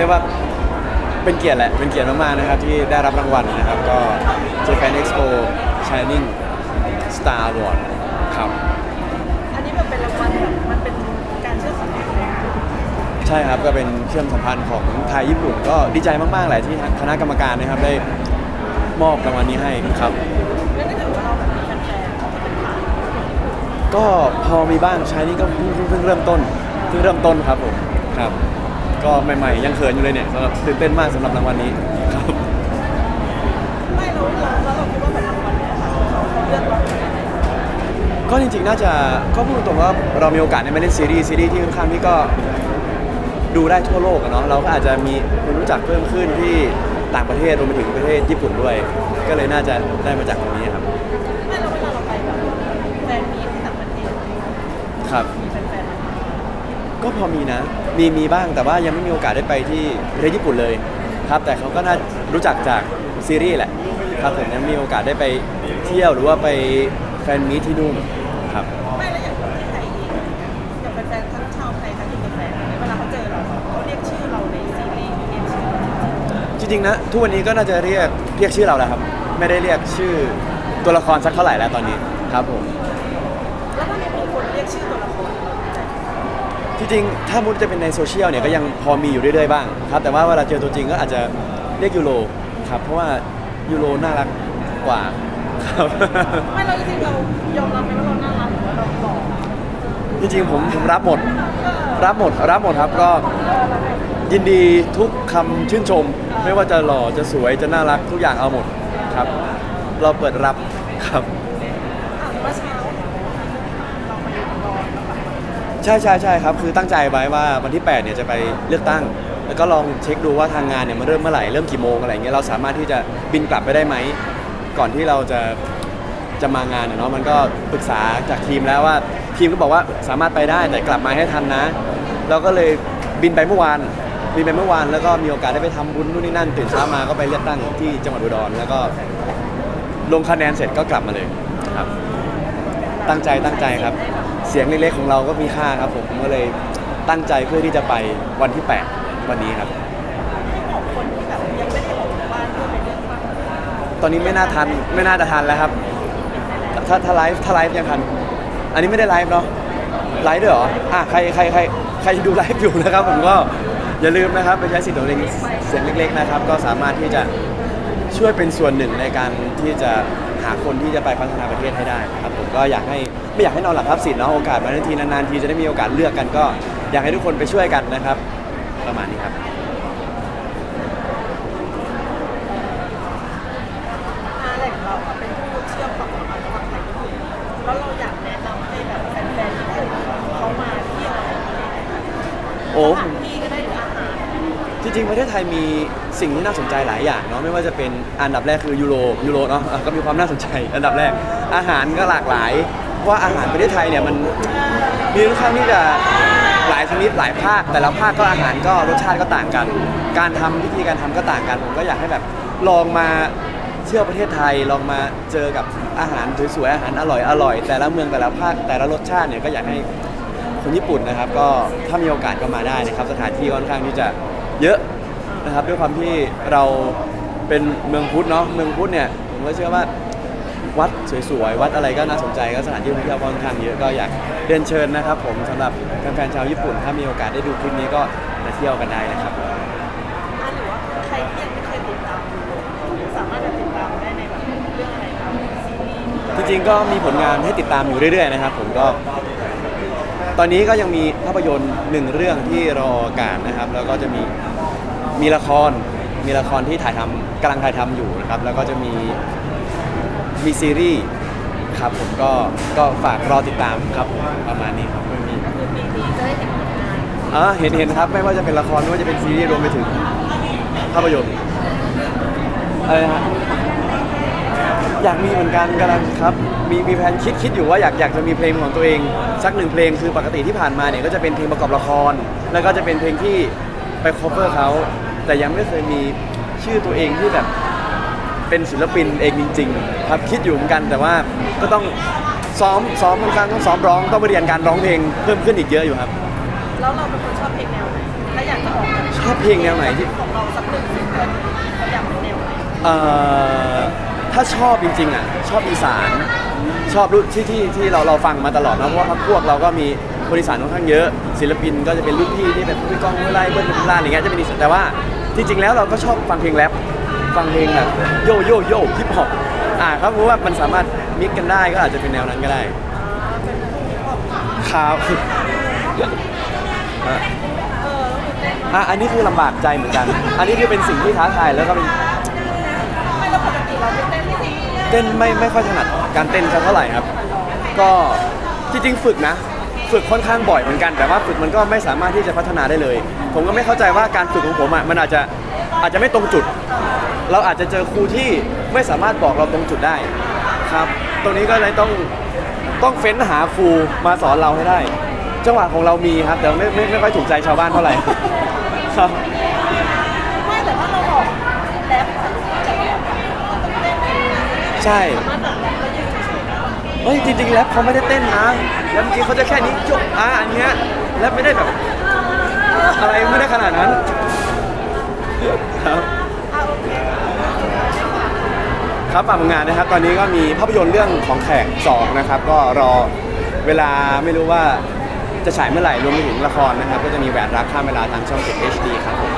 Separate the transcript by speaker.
Speaker 1: ก็ตั้งใจมาเรียกว่าเป็นเกียรติแหละ เป็นเกียรติมากๆนะครับ ที่ได้รับรางวัลนะครับ ก็ Japan Expo Shining Star Award ครับ
Speaker 2: อันนี้มันเป็นรางวัลแบบมันเป็นการเชื่อมสัมพันธ์เลย
Speaker 1: ใช่ครับก็เป็นเชื่อมสัมพันธ์ของไทยญี่ปุ่น ก็ดีใจมากๆแหละที่คณะกรรมการนะครับได้มอบรางวัลนี้ให้ครับ
Speaker 2: นั่นก็ถือว่าเราแบบมีแฟนๆที่เป็นผ่าน
Speaker 1: ก็พอมีบ้างใช้นี่ก็เพิ่งเพิ่งเพิ่งเริ่มต้นเพิ่งเริ่มต้นครับผมครับ ก็ใหม่ๆ ยังเขินอยู่เลยเนี่ยสำหรับตื่นเต้นมากสำหรับรางวัลนี้ครับ
Speaker 2: ไม่เราเราแล้วเราคิดว่าแบบรางวัลเนี้ยค่ะเขาเขาเลือกเราเป็นอะไร
Speaker 1: ก็จริงๆ น่าจะก็พูดตรงๆว่าเรามีโอกาสได้มาเล่นซีรีส์ซีรีส์ที่ค่อนข้างที่ก็ดูได้ทั่วโลกอะเนาะเราก็อาจจะมีคนรู้จักเพิ่มขึ้นที่ต่างประเทศรวมไปถึงประเทศญี่ปุ่นด้วย ก็เลยน่าจะได้มาจากตรงนี้ครับ
Speaker 2: ไม่เราเวลาเราไปแบบแฟนมีที่ต่างประเทศ
Speaker 1: ครับ
Speaker 2: มีแฟนๆไหม
Speaker 1: ก็พอมีนะ มีมีบ้างแต่ว่ายังไม่มีโอกาสได้ไปที่ประเทศญี่ปุ่นเลยครับ แต่เขาก็น่ารู้จักจากซีรีส์แหละครับผมยังมีโอกาสได้ไปเที่ยวหรือว่าไปแฟนมีตที่นู่นครับ
Speaker 2: ไม่แล้วอย่างที่ไทยเองอย่างแฟนๆทั้งชาวไทยทั้งอินเตอร์แฟนเนี่ยเวลาเขาเจอเราเขาเรียกชื่อเราในซีรีส์เรียกชื่อเราจริง
Speaker 1: จริงๆนะทุกวันนี้ก็น่าจะเรียกเรียกชื่อเราแล้วครับ ไม่ได้เรียกชื่อตัวละครสักเท่าไหร่แล้วตอนนี้ครับผม
Speaker 2: ๆแล้วก็มีคนเรียกชื่อตัวละคร เราด้วย
Speaker 1: จริงๆถ้ามุดจะเป็นในโซเชียลเนี่ยก็ยังพอมีอยู่เรื่อยๆบ้างครับแต่ว่าเวลาเจอตัวจริงก็อาจจะเรียกยูโรครับเพราะว่ายูโรน่ารักกว่าครับ
Speaker 2: ไม่เราจริงๆเรายอมรับไหมว่าเราน่ารักหรือว่าเราหล่อ
Speaker 1: จริงๆผมผมรับหมด รับหมดรับหมดครับก็ยินดีทุกคำชื่นชม ไม่ว่าจะหล่อจะสวยจะน่ารักทุกอย่างเอาหมดครับ เราเปิดรับครับ
Speaker 2: อะเมื่อเช้าเราไปรอแล้วแบบ
Speaker 1: ใช่ใช่ใช่ครับ คือตั้งใจไว้ว่าวันที่ 8 เนี่ยจะไปเลือกตั้ง แล้วก็ลองเช็คดูว่าทางงานเนี่ยมันเริ่มเมื่อไหร่ เริ่มกี่โมงอะไรเงี้ย เราสามารถที่จะบินกลับไปได้ไหม ก่อนที่เราจะจะมางานเนี่ยเนาะ มันก็ปรึกษาจากทีมแล้วว่า ทีมก็บอกว่าสามารถไปได้แต่กลับมาให้ทันนะ เราก็เลยบินไปเมื่อวาน บินไปเมื่อวานแล้วก็มีโอกาสได้ไปทำบุญนู่นนี่นั่นตื่นเช้ามาก็ไปเลือกตั้งที่จังหวัดอุดร แล้วก็ลงคะแนนเสร็จก็กลับมาเลยครับ ตั้งใจตั้งใจครับ เสียงเล็กๆของเราก็มีค่าครับผมผมก็เลยตั้งใจเพื่อที่จะไปวันที่ 8 วันนี้ครับ
Speaker 2: ต
Speaker 1: อนนี้ไม่น่าทันไม่น่าจะทันแล้วครับ ถ้าถ้าไลฟ์ถ้าไลฟ์ยังทัน อันนี้ไม่ได้ไลฟ์เนาะไลฟ์ด้วยเหรออะใครใครใครใครดูไลฟ์อยู่นะครับ ผมก็อย่าลืมนะครับไปใช้สิทธิ์ของเองเสียงเล็ก ๆนะครับ ก็สามารถที่จะช่วยเป็นส่วนหนึ่งในการที่จะหาคนที่จะไปพัฒนาประเทศให้ได้ครับ ก็อยากให้ไม่อยากให้นอนหลับทับสิทธิ์เนาะโอกาสมาทันทีนานๆทีจะได้มีโอกาสเลือกกันก็ อยากให้ทุกคนไปช่วยกันนะครับ ประมาณนี้ครับ
Speaker 2: อาแหล่งเราอะเป็นผู้เชื่อมความสัมพันธ์ระหว่างไทยญี่ปุ่นแล้วเราอยากแนะนำให้แบบแฟนๆญี่ปุ่นเขามาเที่ยวอะไรอย่างเงี้ย
Speaker 1: โอ้
Speaker 2: สถ
Speaker 1: ริงๆ ประเทศไทยมีสิ่งที่น่าสนใจหลายอย่างเนาะไม่ว่าจะเป็นอันดับแรกคือยูโรยูโรเนาะอะก็มีความน่าสนใจ อันดับแรกอาหารก็หลากหลายเพราะว่าอาหารประเทศไทยเนี่ยมันมีค่อนข้างที่จะหลายชนิดหลายภาค แต่ละภาคก็อาหารก็รสชาติก็ต่างกัน การทำวิธีการทำก็ต่างกันผมก็อยากให้แบบลองมาเที่ยวประเทศไทยลองมาเจอกับอาหารสวยๆอาหารอร่อยอร่อยแต่ละเมืองแต่ละภาคแต่ละรสชาติเนี่ยก็อยากให้ คนญี่ปุ่นนะครับก็ถ้ามีโอกาสก็มาได้นะครับ สถานที่ค่อนข้างที่จะเยอะ นะครับด้วยความที่เราเป็นเมืองพุทธเนาะเมืองพุทธเนี่ยผมก็เชื่อว่าวัดสวยๆวัดอะไรก็น่าสนใจก็สถานที่ท่องเที่ยวค่อนข้างเยอะก็อยากเรียนเชิญนะครับผมสำหรับแฟนๆชาวญี่ปุ่น ถ้ามีโอกาสได้ดูคลิปนี้ก็มาเที่ยวกันได้นะครับ
Speaker 2: อ่าหรือว่าใครที่ยังไม่เคยติดตามดูสามารถจะติดตามได้ในแบบเรื่องอะไรครับซีรีส์
Speaker 1: จริงๆก็มีผลงานให้ติดตามอยู่เรื่อยๆนะครับผมก็ ตอนนี้ก็ยังมีภาพยนตร์หนึ่งเรื่องที่รอการนะครับ แล้วก็จะมี มีละครมีละครที่ถ่ายทำกำลังถ่ายทำอยู่นะครับ แล้วก็จะมีมีซีรีส์ครับผมก็ก็ฝากรอติดตามครับผมประมาณนี้ครับไม่มี
Speaker 2: ก็คือปีนี้จะได้เห็นผลงาน
Speaker 1: อ่าเห็นเห็นครับไม่ว่าจะเป็นละครไม่ว่าจะเป็นซีรีส์รวมไปถึงภาพยนตร์อะไรนะฮะอยากมีเหมือนกันกำลังครับมีมีแผนคิดคิดอยู่ว่าอยากอยากจะมีเพลงของตัวเอง สักหนึ่งเพลงคือปกติที่ผ่านมาเนี่ยก็จะเป็นเพลงประกอบละคร แล้วก็จะเป็นเพลงที่ไป cover เขา แต่ยังไม่เคยมีชื่อตัวเองที่แบบเป็นศิลปินเองจริง ๆ ครับคิดอยู่เหมือนกันแต่ว่าก็ต้องซ้อมซ้อมค่อนข้างต้องซ้อมร้องต้องไปเรียนการร้องเพลงเพิ่มขึ้นอีกเยอะอยู่ครับ
Speaker 2: แล้วเราเป็นคนชอบเพลงแนวไหน
Speaker 1: ชอบเพลงแนวไหนที่
Speaker 2: ของเราสักหนึ่งซิงเกิลเราอยากเป็นแนวไหน
Speaker 1: เอ่อถ้าชอบจริงๆอะชอบอีสานชอบรุ่นที่ที่ที่เราเราฟังมาตลอดนะเพราะว่าพวกเราก็มีคนอีสานค่อนข้างเยอะ ศิลปินก็จะเป็นรุ่นพี่ที่เป็นพี่ก้องห้วยไร่เบิ้ลปทุมราชอย่างเงี้ยจะเป็นอีสานแต่ว่า จริง ๆ แล้วเราก็ชอบฟังเพลงแรปฟังเพลงแบบโยโยโย่ฮิปฮอปอ่าครับเพราะว่ามันสามารถมิกกันได้ก็อาจจะเป็นแนวนั้นก็ได้ครับอะอะอันนี้คือลำบากใจเหมือนกัน อันนี้คือเป็นสิ่งที่ท้าทายแล้วก็เป็น
Speaker 2: ไม่ปกติเราเป็นเต้นที่
Speaker 1: เต้นไม่ไม่ค่อยถนัดการเต้นเท่าไหร่ครับ ก็จริงๆฝึกนะ ฝึกค่อนข้างบ่อยเหมือนกัน แต่ว่าฝึกมันก็ไม่สามารถที่จะพัฒนาได้เลย ผมก็ไม่เข้าใจว่าการฝึกของผมอะมันอาจจะอาจจะไม่ตรงจุด เราอาจจะเจอครูที่ไม่สามารถบอกเราตรงจุดได้ครับตรงนี้ก็เลยต้องต้องเฟ้นหาครูมาสอนเราให้ได้ จังหวะของเรามีครับแต่ไม่ไม่ไม่ค่อยถูกใจชาวบ้านเท่าไหร่ครับ
Speaker 2: ไม่แต่ถ้าเราบอกแรปอะจะแบบต้องเต้นเอง
Speaker 1: ใช่
Speaker 2: มาแบบ เฮ้
Speaker 1: ยจริงๆแล้วเขาไม่ได้เต้นนะแล้วเมื่อกี้เขาจะแค่นี้จบอะอันเนี้ยแล้วไม่ได้แบบอะไรไม่ได้ขนาดนั้นครับ
Speaker 2: ค
Speaker 1: รับฝากผลงานนะครับ ตอนนี้ก็มีภาพยนตร์เรื่องของแขก2นะครับ ก็รอเวลาไม่รู้ว่าจะฉายเมื่อไหร่รวมไปถึงละครนะครับ ก็จะมีแหวนรักข้ามเวลาทางช่อง7 HD ครับผม